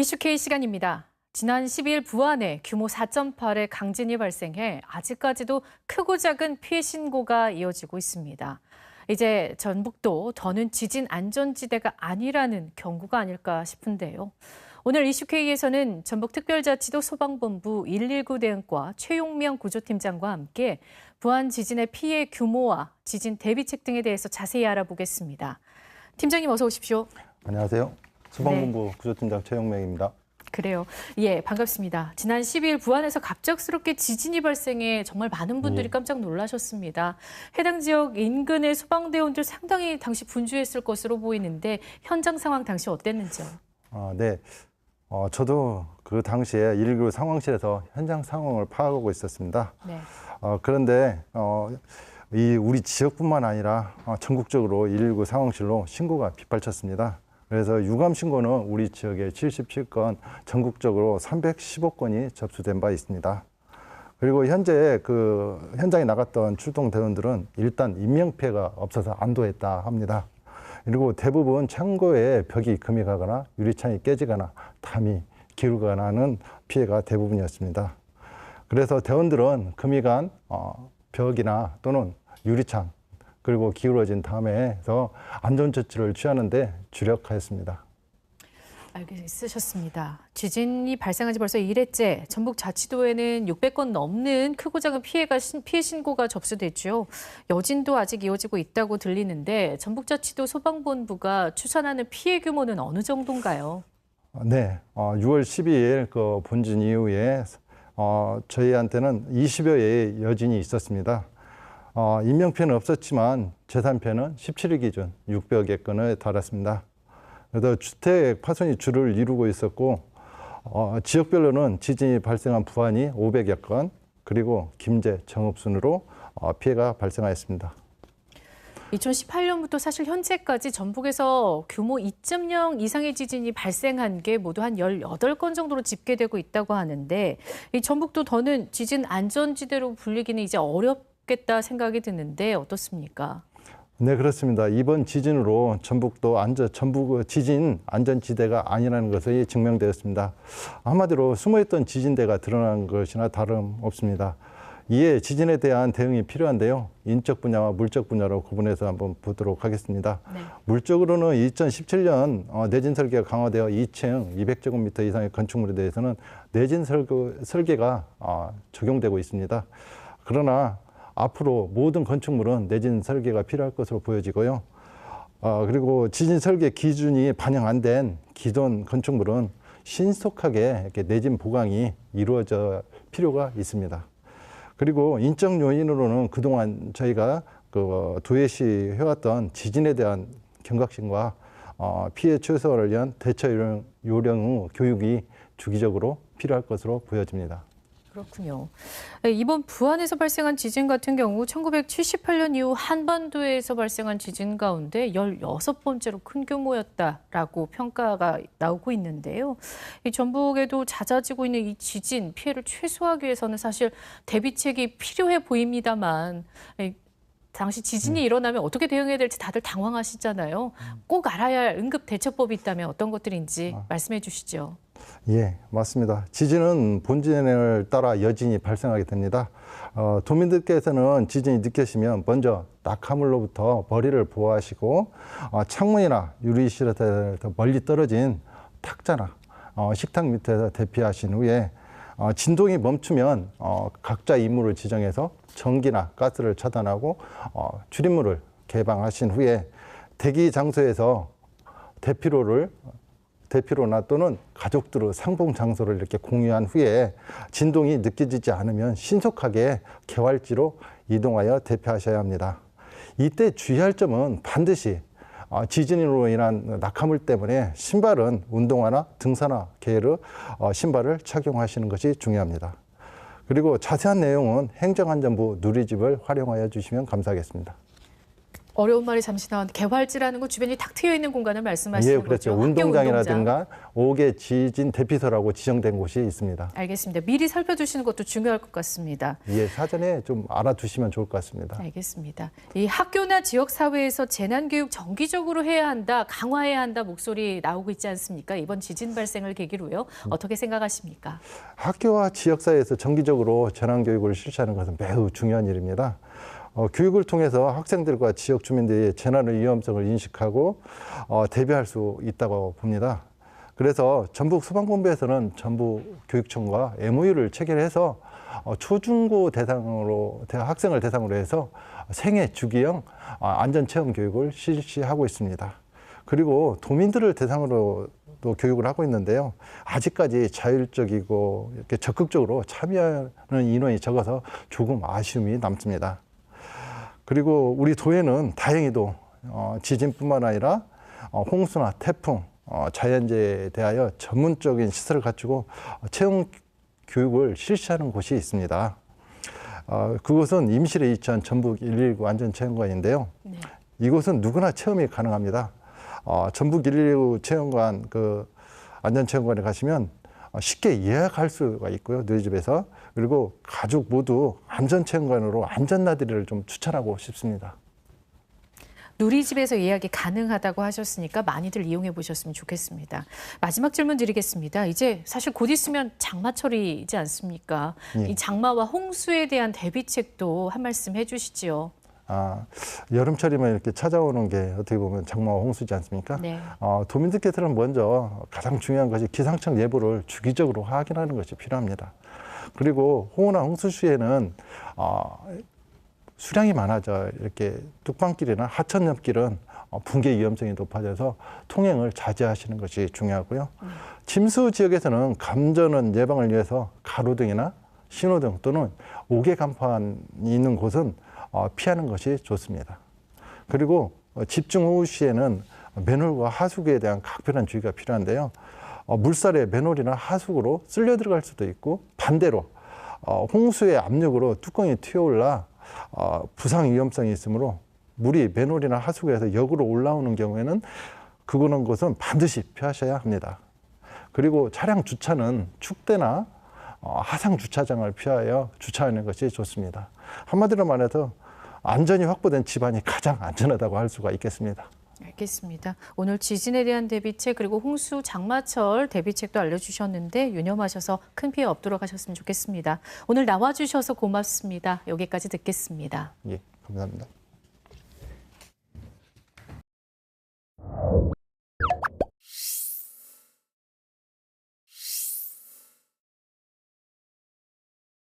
이슈K 시간입니다. 지난 10일 부안에 규모 4.8의 강진이 발생해 아직까지도 크고 작은 피해 신고가 이어지고 있습니다. 이제 전북도 더는 지진 안전지대가 아니라는 경고가 아닐까 싶은데요. 오늘 이슈K에서는 전북특별자치도 소방본부 119 대응과 최용명 구조팀장과 함께 부안 지진의 피해 규모와 지진 대비책 등에 대해서 자세히 알아보겠습니다. 팀장님 어서 오십시오. 안녕하세요. 소방본부 구조팀장 최영명입니다. 그래요. 예, 반갑습니다. 지난 10일 부안에서 갑작스럽게 지진이 발생해 정말 많은 분들이 예. 깜짝 놀라셨습니다. 해당 지역 인근의 소방대원들 상당히 당시 분주했을 것으로 보이는데 현장 상황 당시 어땠는지요? 아, 네. 어, 저도 그 당시에 119 상황실에서 현장 상황을 파악하고 있었습니다. 네. 어, 그런데 어, 이 우리 지역뿐만 아니라 어, 전국적으로 119 상황실로 신고가 빗발쳤습니다. 그래서 유감 신고는 우리 지역에 77건, 전국적으로 315건이 접수된 바 있습니다. 그리고 현재 그 현장에 나갔던 출동 대원들은 일단 인명 피해가 없어서 안도했다 합니다. 그리고 대부분 창고에 벽이 금이 가거나 유리창이 깨지거나 담이 기울거나 하는 피해가 대부분이었습니다. 그래서 대원들은 금이 간 어, 벽이나 또는 유리창 그리고 기울어진 담에서 안전조치를 취하는데 주력하였습니다. 알겠으셨습니다. 지진이 발생한 지 벌써 1회째 전북 자치도에는 600건 넘는 크고 작은 피해가 신- 피해 신고가 접수됐죠. 여진도 아직 이어지고 있다고 들리는데 전북 자치도 소방본부가 추산하는 피해 규모는 어느 정도인가요? 네, 어, 6월 12일 그 본진 이후에 어, 저희한테는 20여 회의 여진이 있었습니다. 어, 인명피해는 없었지만 재산피해는 17일 기준 600여 건에 달했습니다. 그래서 주택 파손이 주를 이루고 있었고 어, 지역별로는 지진이 발생한 부안이 500여 건 그리고 김제, 정읍 순으로 어, 피해가 발생하였습니다. 2018년부터 사실 현재까지 전북에서 규모 2.0 이상의 지진이 발생한 게 모두 한 18건 정도로 집계되고 있다고 하는데 이 전북도 더는 지진 안전지대로 불리기는 이제 어렵 겠다 생각이 드는데 어떻습니까? 네, 그렇습니다. 이번 지진으로 전북도 안전, 전북 지진 안전지대가 아니라는 것이 증명되었습니다. 한마디로 숨어있던 지진대가 드러난 것이나 다름없습니다. 이에 지진에 대한 대응이 필요한데요. 인적 분야와 물적 분야로 구분해서 한번 보도록 하겠습니다. 네. 물적으로는 2017년 어, 내진 설계가 강화되어 2층 200제곱미터 이상의 건축물에 대해서는 내진 설계, 설계가 어, 적용되고 있습니다. 그러나 앞으로 모든 건축물은 내진 설계가 필요할 것으로 보여지고요. 어, 그리고 지진 설계 기준이 반영 안 된 기존 건축물은 신속하게 이렇게 내진 보강이 이루어져 필요가 있습니다. 그리고 인적 요인으로는 그동안 저희가 그 도예시 해왔던 지진에 대한 경각심과 어, 피해 최소화를 위한 대처 요령, 요령 교육이 주기적으로 필요할 것으로 보여집니다. 그렇군요. 네, 이번 부안에서 발생한 지진 같은 경우 1978년 이후 한반도에서 발생한 지진 가운데 16번째로 큰 규모였다라고 평가가 나오고 있는데요. 이 전북에도 잦아지고 있는 이 지진 피해를 최소화하기 위해서는 사실 대비책이 필요해 보입니다만 이 당시 지진이 일어나면 어떻게 대응해야 될지 다들 당황하시잖아요. 꼭 알아야 할 응급 대처법이 있다면 어떤 것들인지 말씀해 주시죠. 예, 맞습니다. 지진은 본진을 따라 여진이 발생하게 됩니다. 어, 도민들께서는 지진이 느껴지면 먼저 낙하물로부터 머리를 보호하시고 어, 창문이나 유리실에서 더 멀리 떨어진 탁자나 어, 식탁 밑에서 대피하신 후에 어, 진동이 멈추면 어, 각자 임무를 지정해서 전기나 가스를 차단하고 어, 출입문을 개방하신 후에 대기 장소에서 대피로를 대피로나 또는 가족들의 상봉 장소를 이렇게 공유한 후에 진동이 느껴지지 않으면 신속하게 개활지로 이동하여 대피하셔야 합니다. 이때 주의할 점은 반드시 어, 지진으로 인한 낙하물 때문에 신발은 운동화나 등산화 계열의 어, 신발을 착용하시는 것이 중요합니다. 그리고 자세한 내용은 행정안전부 누리집을 활용하여 주시면 감사하겠습니다. 어려운 말이 잠시 나왔는데 개활지라는 건 주변이 탁 트여 있는 공간을 말씀하시는 예, 그렇죠. 거죠. 운동장. 운동장이라든가 옥개 지진 대피소라고 지정된 곳이 있습니다. 알겠습니다. 미리 살펴두시는 것도 중요할 것 같습니다. 예, 사전에 좀 알아두시면 좋을 것 같습니다. 알겠습니다. 이 학교나 지역 사회에서 재난 교육 정기적으로 해야 한다, 강화해야 한다 목소리 나오고 있지 않습니까? 이번 지진 발생을 계기로요. 어떻게 생각하십니까? 학교와 지역 사회에서 정기적으로 재난 교육을 실시하는 것은 매우 중요한 일입니다. 어, 교육을 통해서 학생들과 지역 주민들이 재난의 위험성을 인식하고 어, 대비할 수 있다고 봅니다. 그래서 전북 소방본부에서는 전북 교육청과 MOU를 체결해서 어, 초중고 대상으로 대- 학생을 대상으로 해서 생애 주기형 어, 안전체험 교육을 실시하고 있습니다. 그리고 도민들을 대상으로도 교육을 하고 있는데요. 아직까지 자율적이고 이렇게 적극적으로 참여하는 인원이 적어서 조금 아쉬움이 남습니다. 그리고 우리 도에는 다행히도 어, 지진뿐만 아니라 어, 홍수나 태풍, 어, 자연재해에 대하여 전문적인 시설을 갖추고 어, 체험 교육을 실시하는 곳이 있습니다. 어, 그곳은 임실에 위치한 전북 119 안전체험관인데요. 네. 이곳은 누구나 체험이 가능합니다. 어, 전북 119 체험관 그 안전체험관에 가시면 어, 쉽게 예약할 수가 있고요. 너희 집에서 그리고 가족 모두 안전체험관으로 안전나들이를 좀 추천하고 싶습니다. 누리집에서 예약이 가능하다고 하셨으니까 많이들 이용해 보셨으면 좋겠습니다. 마지막 질문 드리겠습니다. 이제 사실 곧 있으면 장마철이지 않습니까? 예. 이 장마와 홍수에 대한 대비책도 한 말씀 해주시지요. 아, 여름철이면 이렇게 찾아오는 게 어떻게 보면 장마와 홍수지 않습니까? 네. 어, 도민들께서는 먼저 가장 중요한 것이 기상청 예보를 주기적으로 확인하는 것이 필요합니다. 그리고 호우나 홍수 시에는 어, 수량이 많아져 이렇게 뚝방길이나 하천 옆길은 어, 붕괴 위험성이 높아져서 통행을 자제하시는 것이 중요하고요. 침수 지역에서는 감전원 예방을 위해서 가로등이나 신호등 또는 옥외 간판이 있는 곳은 어, 피하는 것이 좋습니다. 그리고 어, 집중 호우 시에는 맨홀과 하수구에 대한 각별한 주의가 필요한데요. 어, 물살에 맨홀이나 하수구로 쓸려 들어갈 수도 있고 반대로 어, 홍수의 압력으로 뚜껑이 튀어올라 어, 부상 위험성이 있으므로 물이 맨홀이나 하수구에서 역으로 올라오는 경우에는 그거는 것은 반드시 피하셔야 합니다. 그리고 차량 주차는 축대나 어, 하상 주차장을 피하여 주차하는 것이 좋습니다. 한마디로 말해서 안전이 확보된 집안이 가장 안전하다고 할 수가 있겠습니다. 알겠습니다. 오늘 지진에 대한 대비책 그리고 홍수 장마철 대비책도 알려주셨는데 유념하셔서 큰 피해 없도록 하셨으면 좋겠습니다. 오늘 나와주셔서 고맙습니다. 여기까지 듣겠습니다. 예, 감사합니다.